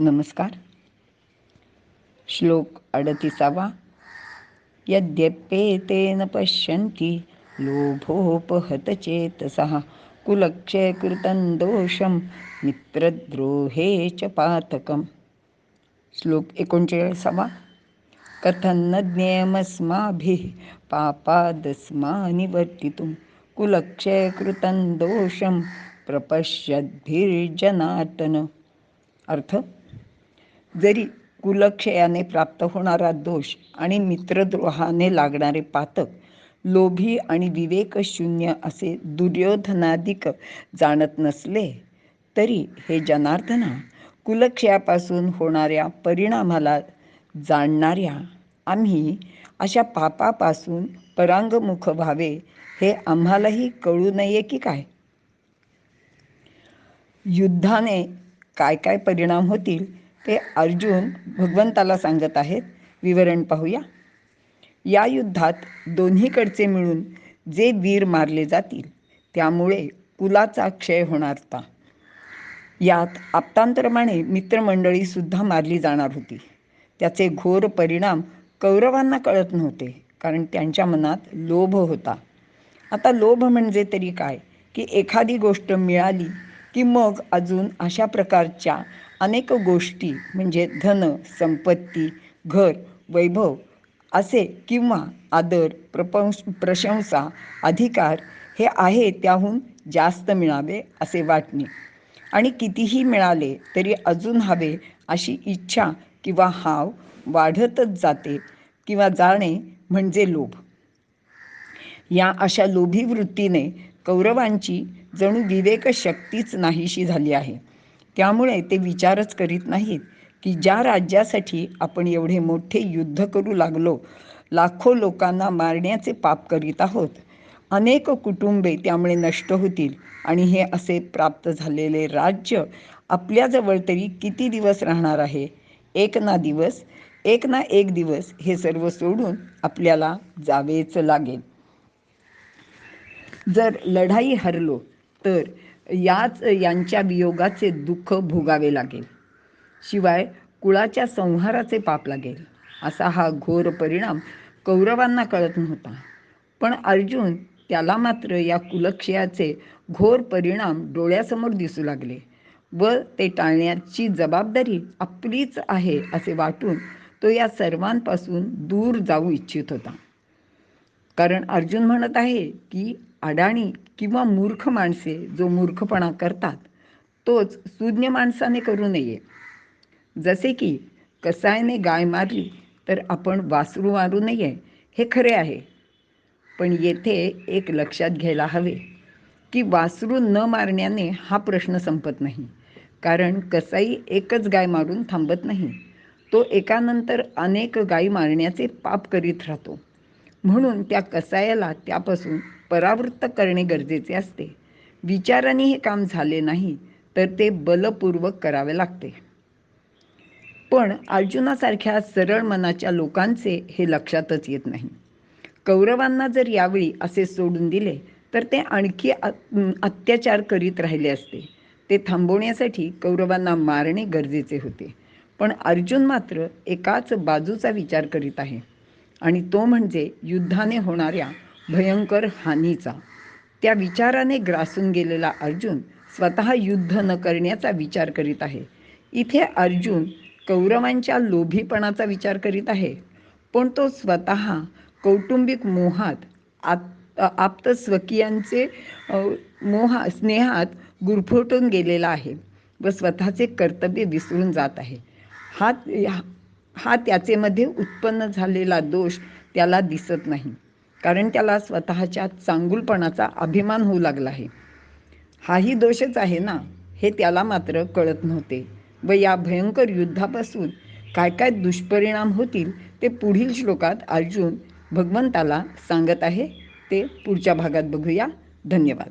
नमस्कार. श्लोक अडतीसावा. यद्यप्येतेन पश्यन्ति लोभोपहतचेतसः कुलक्षयकृतं दोषं मित्रद्रोहे च पातकम्. श्लोक एकोणचाळीसावा. कथं न ज्ञेयमस्माभिः पापादस्मानिवर्तितुं कुलक्षयकृतं दोषं प्रपश्यद्भिर्जनार्दन. अर्थ? जरी कुलक्षयाने प्राप्त होणारा दोष आणि मित्रद्रोहाने लागणारे पातक लोभी आणि विवेकशून्य असे दुर्योधनाधिक जाणत नसले तरी हे जनार्दना कुलक्षयापासून होणाऱ्या परिणामाला जाणणाऱ्या आम्ही अशा पापापासून परांगमुख व्हावे हे आम्हालाही कळू नये की काय? युद्धाने काय काय परिणाम होतील? ते अर्जुन भगवंताला सांगत आहेत विवरण पाहूया. या युद्धात दोन्हीकडचे मिळून जे वीर मारले जातील त्यामुळे कुलाचा क्षय होणार होता यात आप्तांतरमाने मित्रमंडळी सुद्धा मारली जाणार होती. त्याचे घोर परिणाम कौरवांना कळत नव्हते कारण त्यांच्या मनात लोभ होता. आता लोभ म्हणजे तरी काय? की एखादी गोष्ट मिळाली की मग अजून अशा प्रकारच्या अनेक गोष्टी म्हणजे धन संपत्ती घर वैभव असे किंवा आदर प्रपंश प्रशंसा अधिकार हे आहे त्याहून जास्त मिळावे असे वाटणे. आणि कितीही मिळाले तरी अजून हवे अशी इच्छा किंवा हाव वाढतच जाते किंवा जाणे म्हणजे लोभ. या अशा लोभी वृत्तीने कौरवांची जणू विवेकशक्तीच नाहीशी झाली आहे. त्यामुळे ते विचारच करीत नाहीत की ज्या राज्यासाठी आपण एवढे मोठे युद्ध करू लागलो लाखो लोकांना मारण्याचे पाप करीत आहोत. अनेक कुटुंबे त्यामुळे नष्ट होतील आणि हे असे प्राप्त झालेले राज्य आपल्याजवळ तरी किती दिवस राहणार आहे? एक ना दिवस एक ना एक दिवस हे सर्व सोडून आपल्याला जावेच लागेल. जर लढाई हरलो तर याच यांच्या वियोगाचे दुःख भोगावे लागेल. शिवाय कुळाच्या संहाराचे पाप लागेल. असा हा घोर परिणाम कौरवांना कळत नव्हता. पण अर्जुन त्याला मात्र या कुलक्षयाचे घोर परिणाम डोळ्यासमोर दिसू लागले व ते टाळण्याची जबाबदारी आपलीच आहे असे वाटून तो या सर्वांपासून दूर जाऊ इच्छित होता. कारण अर्जुन म्हणत आहे की अडाणी किंवा मूर्ख माणसे जो मूर्खपणा करतात तोच सुज्ञ माणसाने करू नये. जसे की कसायने गाय मारली तर आपण वासरू मारू नये हे खरे आहे. पण येथे एक लक्षात घ्यायला हवे की वासरू न मारण्याने हा प्रश्न संपत नाही. कारण कसाई एकच गाय मारून थांबत नाही. तो एकानंतर अनेक गायी मारण्याचे पाप करीत राहतो. म्हणून त्या कसायाला त्यापासून परावृत्त करणे गरजेचे असते. विचाराने हे काम झाले नाही तर ते बलपूर्वक करावे लागते. पण अर्जुनासारख्या सरळ मनाच्या लोकांचे हे लक्षातच येत नाही. कौरवांना जर यावेळी असे सोडून दिले तर ते आणखी अत्याचार करीत राहिले असते. ते थांबवण्यासाठी कौरवांना मारणे गरजेचे होते. पण अर्जुन मात्र एकाच बाजूचा विचार करीत आहे. आणि तो म्हणजे युद्धाने होणाऱ्या भयंकर हानीचा. त्या विचाराने ग्रासून गेलेला अर्जुन स्वतः युद्ध न करण्याचा विचार करीत आहे. इथे अर्जुन कौरवांच्या लोभीपणाचा विचार करीत आहे. पण तो स्वतः कौटुंबिक मोहात आप आप्त स्वकीयांचे मोहा स्नेहात गुरफटून गेलेला आहे व स्वतःचे कर्तव्य विसरून जात आहे. हा हा त्याचेमध्ये उत्पन्न झालेला दोष त्याला दिसत नाही. कारण त्याला स्वतःच्या चांगुलपणाचा अभिमान होऊ लागला आहे. हाही दोषच आहे ना हे त्याला मात्र कळत नव्हते. व या भयंकर युद्धापासून काय काय दुष्परिणाम होतील ते पुढील श्लोकात अर्जुन भगवंताला सांगत आहे. ते पुढच्या भागात बघूया. धन्यवाद.